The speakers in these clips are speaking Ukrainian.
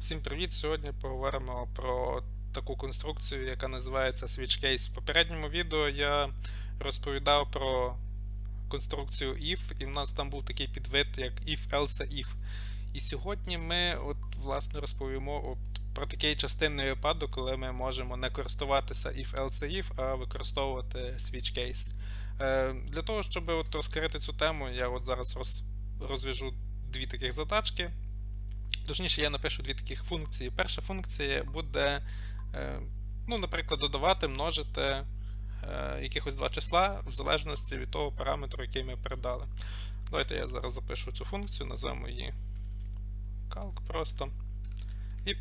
Всім привіт! Сьогодні поговоримо про таку конструкцію, яка називається Switch Case. В попередньому відео я розповідав про конструкцію if, і в нас там був такий підвид, як if, else, if. І сьогодні ми от, власне, розповімо про такий частинний випадок, коли ми можемо не користуватися if, else, if, а використовувати Switch Case. Е, Для того, щоб от, розкрити цю тему, я от зараз роз, розв'яжу дві таких задачки. Точніше, я напишу дві таких функції. Перша функція буде, е, ну, наприклад, додавати, множити е, якихось два числа в залежності від того параметру, який ми передали. Давайте я зараз запишу цю функцію, назвемо її calc просто. І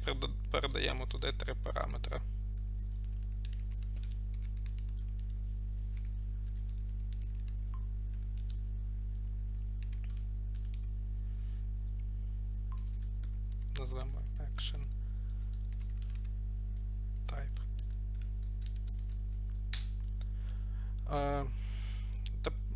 передаємо туди три параметри.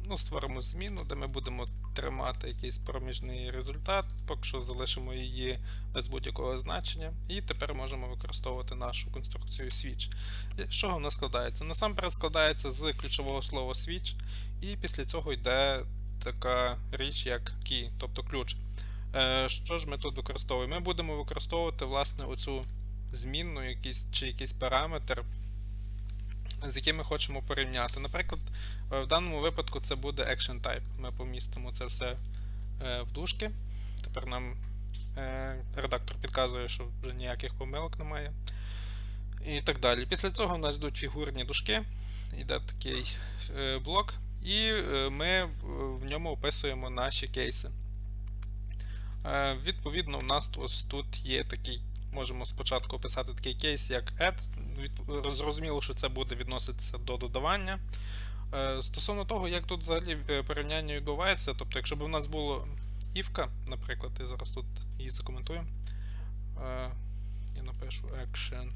Ну, Створимо зміну, де ми будемо тримати якийсь проміжний результат, поки що залишимо її без будь-якого значення. І тепер можемо використовувати нашу конструкцію switch. З чого вона складається? Насамперед складається з ключового слова switch, і після цього йде така річ, як key, тобто ключ. Е, що ж ми тут використовуємо? Ми будемо використовувати власне оцю змінну якийсь, чи якийсь параметр, з яким ми хочемо порівняти. Наприклад, е, в даному випадку це буде action type. Ми помістимо це все е, в дужки. Тепер нам редактор підказує, що вже ніяких помилок немає. І так далі. Після цього у нас йдуть фігурні дужки, йде такий блок, і ми в ньому описуємо наші кейси. Е, відповідно, у нас ось тут є такий, можемо спочатку описати такий кейс, як add. Зрозуміло, що це буде відноситися до додавання. Е, стосовно того, як тут взагалі е, порівняння відбувається, тобто, якщо б у нас було івка, наприклад, я зараз тут її закоментую. Я напишу action.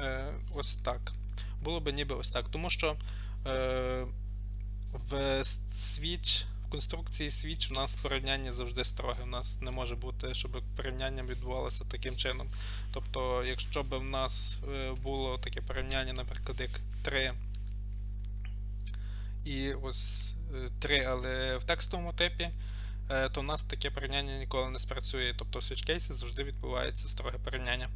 е, ось так. Було б ніби ось так. Тому що е, в Switch, в конструкції Switch у нас порівняння завжди строге. У нас не може бути, щоб порівняння відбувалося таким чином. Тобто, якщо б в нас е, було таке порівняння, наприклад, як 3. І ось 3, е, але в текстовому типі, е, то у нас таке порівняння ніколи не спрацює. Тобто в switch кейсі завжди відбувається строге порівняння.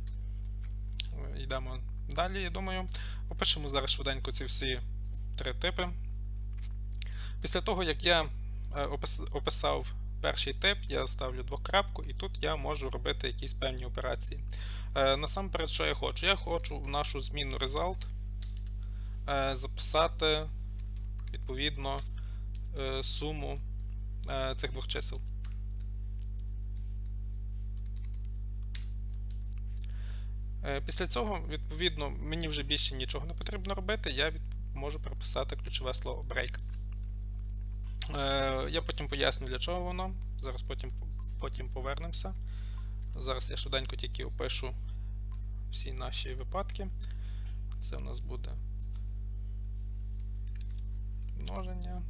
Йдемо Далі, я думаю, опишемо зараз швиденько ці всі три типи. Після того, як я е, описав перший тип, я ставлю двокрапку, і тут я можу робити якісь певні операції. Е, насамперед, що я хочу? Я хочу в нашу зміну result е, записати відповідно суму цих двох чисел. Після цього, відповідно, мені вже більше нічого не потрібно робити, я можу прописати ключове слово break. Е, я потім поясню, для чого воно. Зараз потім потім повернемося. Зараз я швиденько тільки опишу всі наші випадки. Це у нас буде множення.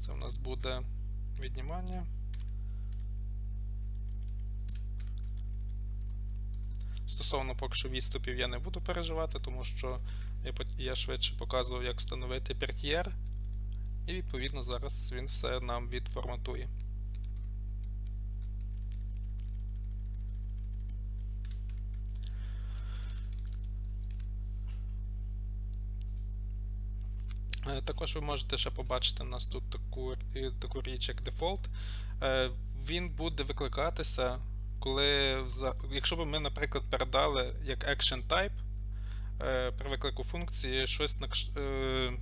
Це у нас буде віднімання. Стосовно поки що відступів я не буду переживати, тому що я швидше показував, як встановити пертьєр, і відповідно зараз він все нам відформатує. Е, також ви можете ще побачити у нас тут таку таку річ, як дефолт. Е, він буде викликатися коли якщо б ми, наприклад, передали як action type е, при виклику функції щось на е,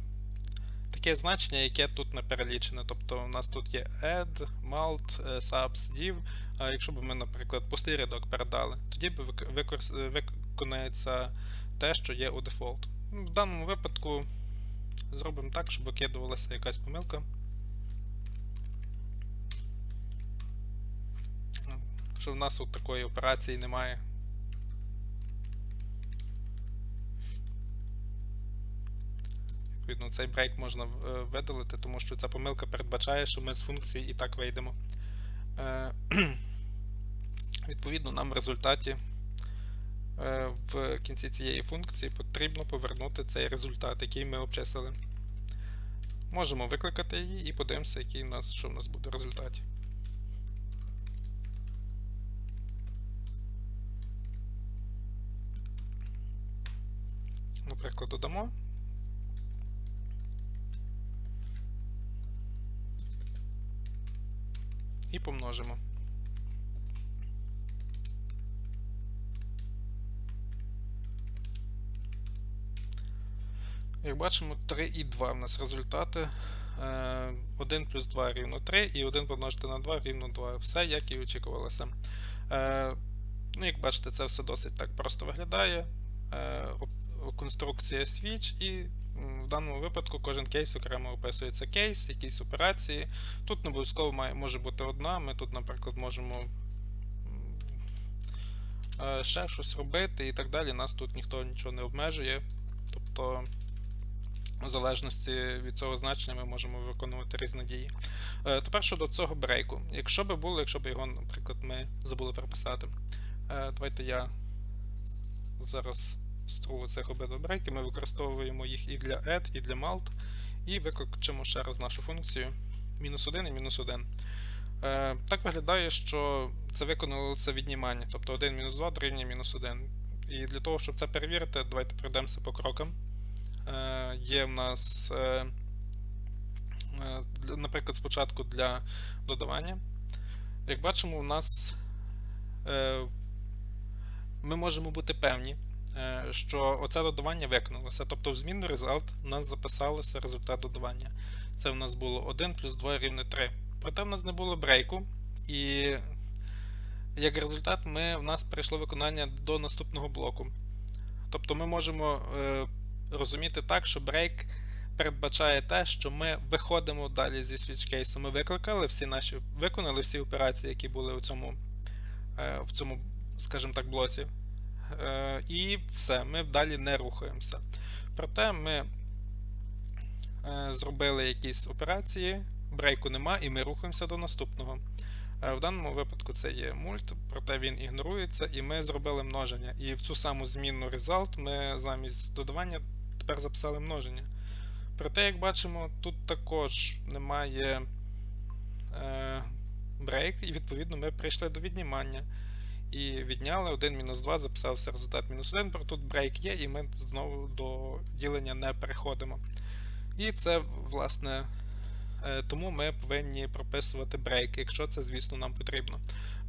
таке значення, яке тут не перелічене. Тобто у нас тут є add, malt, е, subs, div. А якщо б ми, наприклад, пустий рядок передали, тоді б виконається те, що є у дефолт. В даному випадку зробимо так, щоб викидувалася якась помилка. що в нас от такої операції немає. Відповідно, цей брейк можна е, видалити, тому що ця помилка передбачає, що ми з функції і так вийдемо. Е, Відповідно, нам в результаті е, в кінці цієї функції потрібно повернути цей результат, який ми обчислили. Можемо викликати її і подивимося, який у нас, що в нас буде в результаті. Наприклад, додамо. І помножимо. Як бачимо, 3 і 2 в нас результати. 1 е, плюс 2 рівно 3, і 1 помножити на 2 рівно 2. Все, як і очікувалося. Е, ну, Як бачите, це все досить так просто виглядає. Е, конструкція switch, і в даному випадку кожен кейс окремо описується кейс, якісь операції. Тут не обов'язково може бути одна. Ми тут, наприклад, можемо ще щось робити і так далі. Нас тут ніхто нічого не обмежує. Тобто в залежності від цього значення ми можемо виконувати різні дії. Е, тепер щодо цього брейку. Якщо би було, якщо б його, наприклад, ми забули прописати. Е, давайте я зараз струлу цих обидва брейки, ми використовуємо їх і для add, і для malt, і викличемо ще раз нашу функцію мінус 1 і мінус 1. Е, так виглядає, що це виконало віднімання, тобто 1 мінус 2 дорівнює мінус 1. І для того, щоб це перевірити, давайте пройдемося по крокам. Е, є в нас, е, е, наприклад, спочатку для додавання. Як бачимо, у нас ми можемо бути певні, що оце додавання виконалося. Тобто в змінну result у нас записалося результат додавання. Це у нас було 1 плюс 2 рівне 3. Проте в нас не було брейку. І як результат, ми, в нас перейшло виконання до наступного блоку. Тобто ми можемо розуміти так, що брейк передбачає те, що ми виходимо далі зі свічкейсу. Ми викликали всі наші, виконали всі операції, які були у цьому, е, в цьому, скажімо так, блоці. Е, і все, ми далі не рухаємося. Проте ми е, зробили якісь операції, брейку нема, і ми рухаємося до наступного. В даному випадку це є мульт, проте він ігнорується, і ми зробили множення. І в цю саму змінну result ми замість додавання тепер записали множення. Проте, як бачимо, тут також немає е, брейк, і відповідно ми прийшли до віднімання. І відняли 1 мінус 2, записався результат мінус 1, про тут брейк є, і ми знову до ділення не переходимо. І це, власне, е, тому ми повинні прописувати брейк, якщо це, звісно, нам потрібно.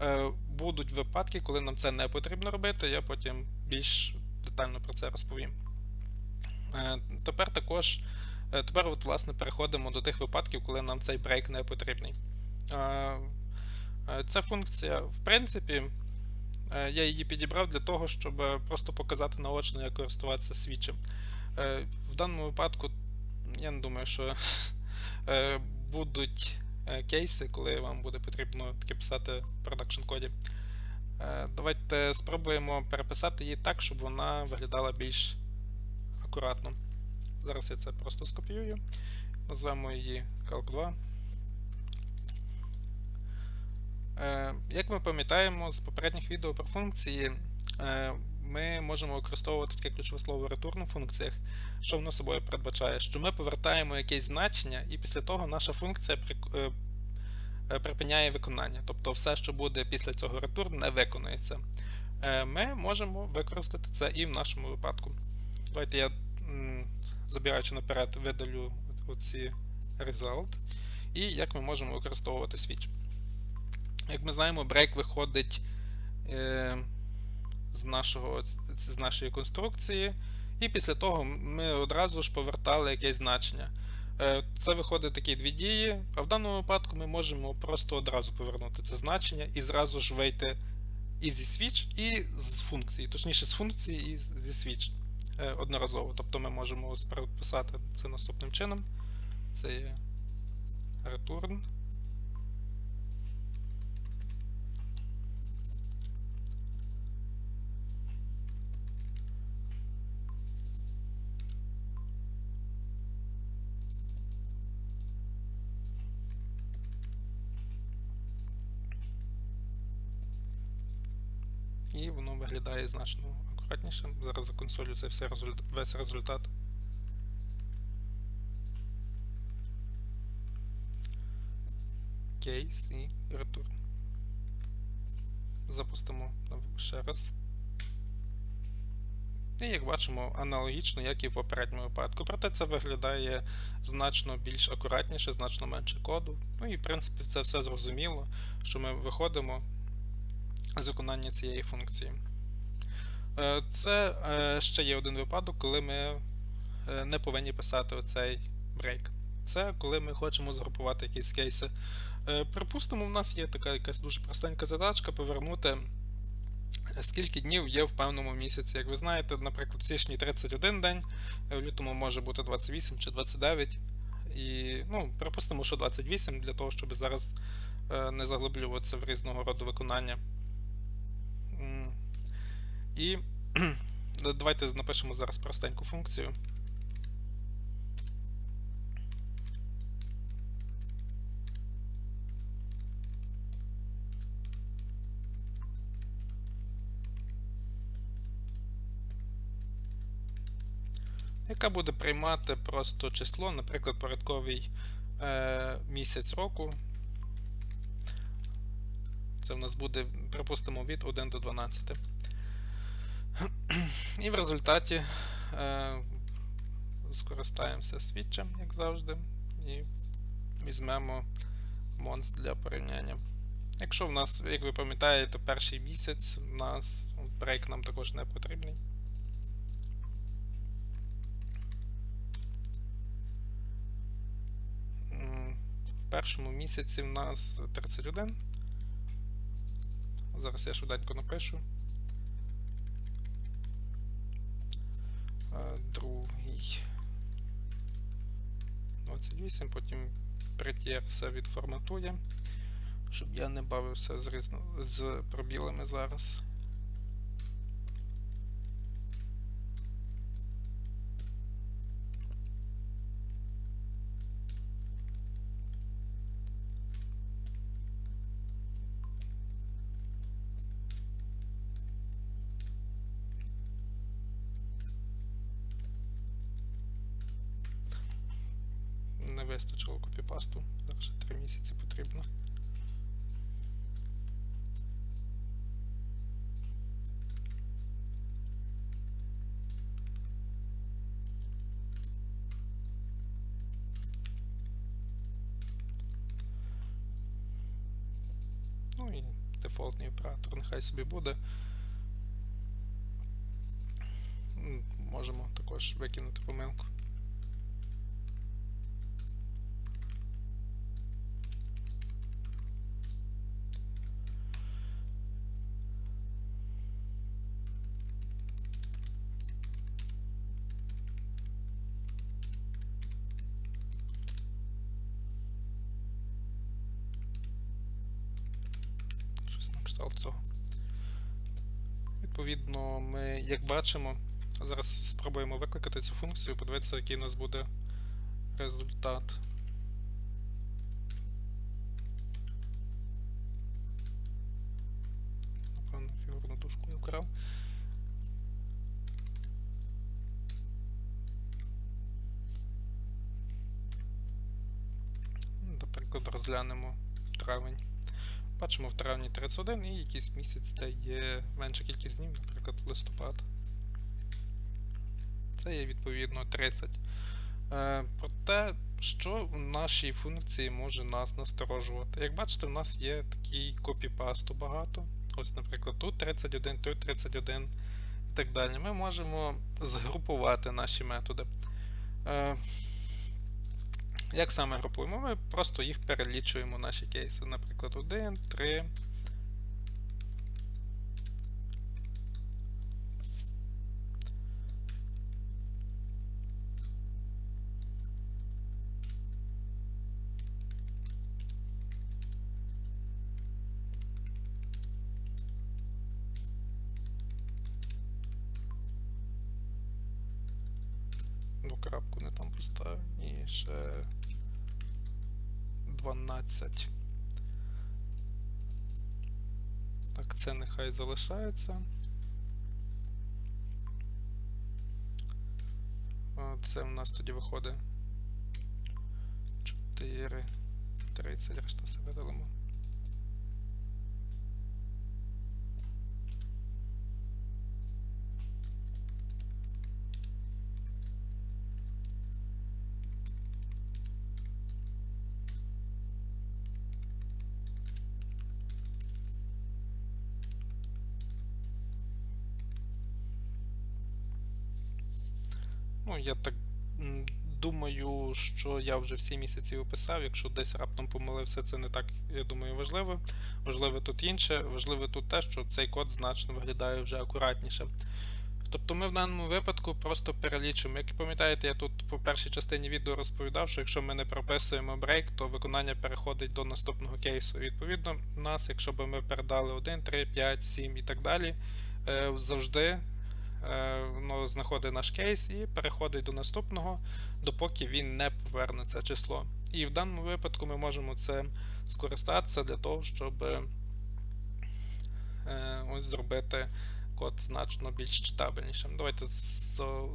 Е, будуть випадки, коли нам це не потрібно робити, я потім більш детально про це розповім. Е, тепер також тепер от, власне, переходимо до тих випадків, коли нам цей брейк не потрібний. Ця функція, в принципі, Е, я її підібрав для того, щоб е, просто показати наочно, як користуватися свічем. Е, в даному випадку, я не думаю, що будуть кейси, коли вам буде потрібно таке писати в продакшн коді. Давайте спробуємо переписати її так, щоб вона виглядала більш акуратно. Зараз я це просто скопіюю, назвемо її Calc2. Як ми пам'ятаємо з попередніх відео про функції, е, ми можемо використовувати таке ключове слово return у функціях, що воно собою передбачає, що ми повертаємо якесь значення, і після того наша функція е, е, припиняє виконання. Тобто все, що буде після цього return, не виконується. Е, ми можемо використати це і в нашому випадку. Давайте я, забираючи наперед, видалю оці result. І як ми можемо використовувати switch. Як ми знаємо, брейк виходить е, з нашого, з нашої конструкції, і після того ми одразу ж повертали якесь значення. Е, Це виходить такі дві дії, а в даному випадку ми можемо просто одразу повернути це значення і зразу ж вийти і зі switch, і з функції, точніше, з функції і зі switch. Е, одноразово. Тобто ми можемо переписати це наступним чином. Це є return. І воно виглядає значно акуратніше. Зараз за консолью це все результ... весь результат. Кейс і return. Запустимо ще раз. І як бачимо, аналогічно, як і в попередньому випадку. Проте це виглядає значно більш акуратніше, значно менше коду. Ну і в принципі це все зрозуміло, що ми виходимо з виконання цієї функції. Е, це е, ще є один випадок, коли ми е, не повинні писати оцей брейк. Це коли ми хочемо згрупувати якісь кейси. Припустимо, в нас є така якась дуже простенька задачка повернути скільки днів є в певному місяці. Як ви знаєте, наприклад, в січні 31 день, в лютому може бути 28 чи 29. І, ну, припустимо, що 28 для того, щоб зараз не заглиблюватися в різного роду виконання. І давайте напишемо зараз простеньку функцію. яка буде приймати просто число, наприклад, порядковий е, місяць року. Це в нас буде, припустимо, від 1 до 12. І в результаті е, скористаємося свідчем, як завжди, і візьмемо монст для порівняння. Якщо в нас, як ви пам'ятаєте, перший місяць, у нас брейк нам також не потрібний. В першому місяці в нас 31. Зараз я швиденько напишу. Другий 28, потім претєр все відформатує, щоб я не бавився з, різно... з пробілами зараз. Вистачило копіпасту. Зараз ще 3 місяці потрібно. Ну і дефолтний оператор нехай собі буде. Можемо також викинути помилку. Відповідно, ми, як бачимо, зараз спробуємо викликати цю функцію, подивитися, який у нас буде результат. Напевно, фігурну дужку я вкрав. Наприклад, розглянемо травень. Бачимо в травні 31 і якийсь місяць, де є менша кількість днів, наприклад, листопад. Це є відповідно 30. Е, Проте, що в нашій функції може нас насторожувати? Як бачите, в нас є такий копіпасту багато. Ось, наприклад, тут 31, тут 31 і так далі. Ми можемо згрупувати наші методи. Як саме групуємо? Ми просто їх перелічуємо наші кейси. Наприклад, 1, 3. Крапку не там поставив і ще 12. Так, це нехай залишається. Це у нас тоді виходить 4, 30, решта все видалимо. Ну, я так думаю, що я вже всі місяці описав. Якщо десь раптом помилився, це не так, я думаю, важливо. Важливо тут інше, важливо тут те, що цей код значно виглядає вже акуратніше. Тобто ми в даному випадку просто перелічимо. Як пам'ятаєте, я тут по першій частині відео розповідав, що якщо ми не прописуємо брейк, то виконання переходить до наступного кейсу. Відповідно, у нас, якщо б ми передали 1, 3, 5, 7 і так далі, е, завжди воно знаходить наш кейс і переходить до наступного, допоки він не поверне це число. І в даному випадку ми можемо це скористатися для того, щоб е, ось зробити код значно більш читабельнішим. Давайте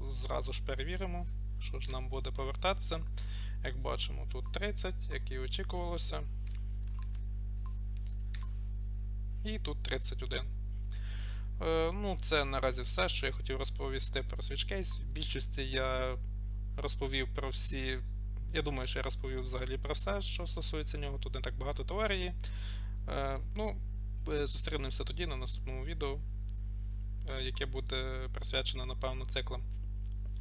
зразу ж перевіримо, що ж нам буде повертатися. Як бачимо, тут 30, як і очікувалося. І тут 31. Е, ну, це наразі все, що я хотів розповісти про SwitchCase. В більшості я розповів про всі. Я думаю, що я розповів взагалі про все, що стосується нього. Тут не так багато теорії. Е, ну, е, зустрінемося тоді на наступному відео, яке буде присвячено, напевно, циклам.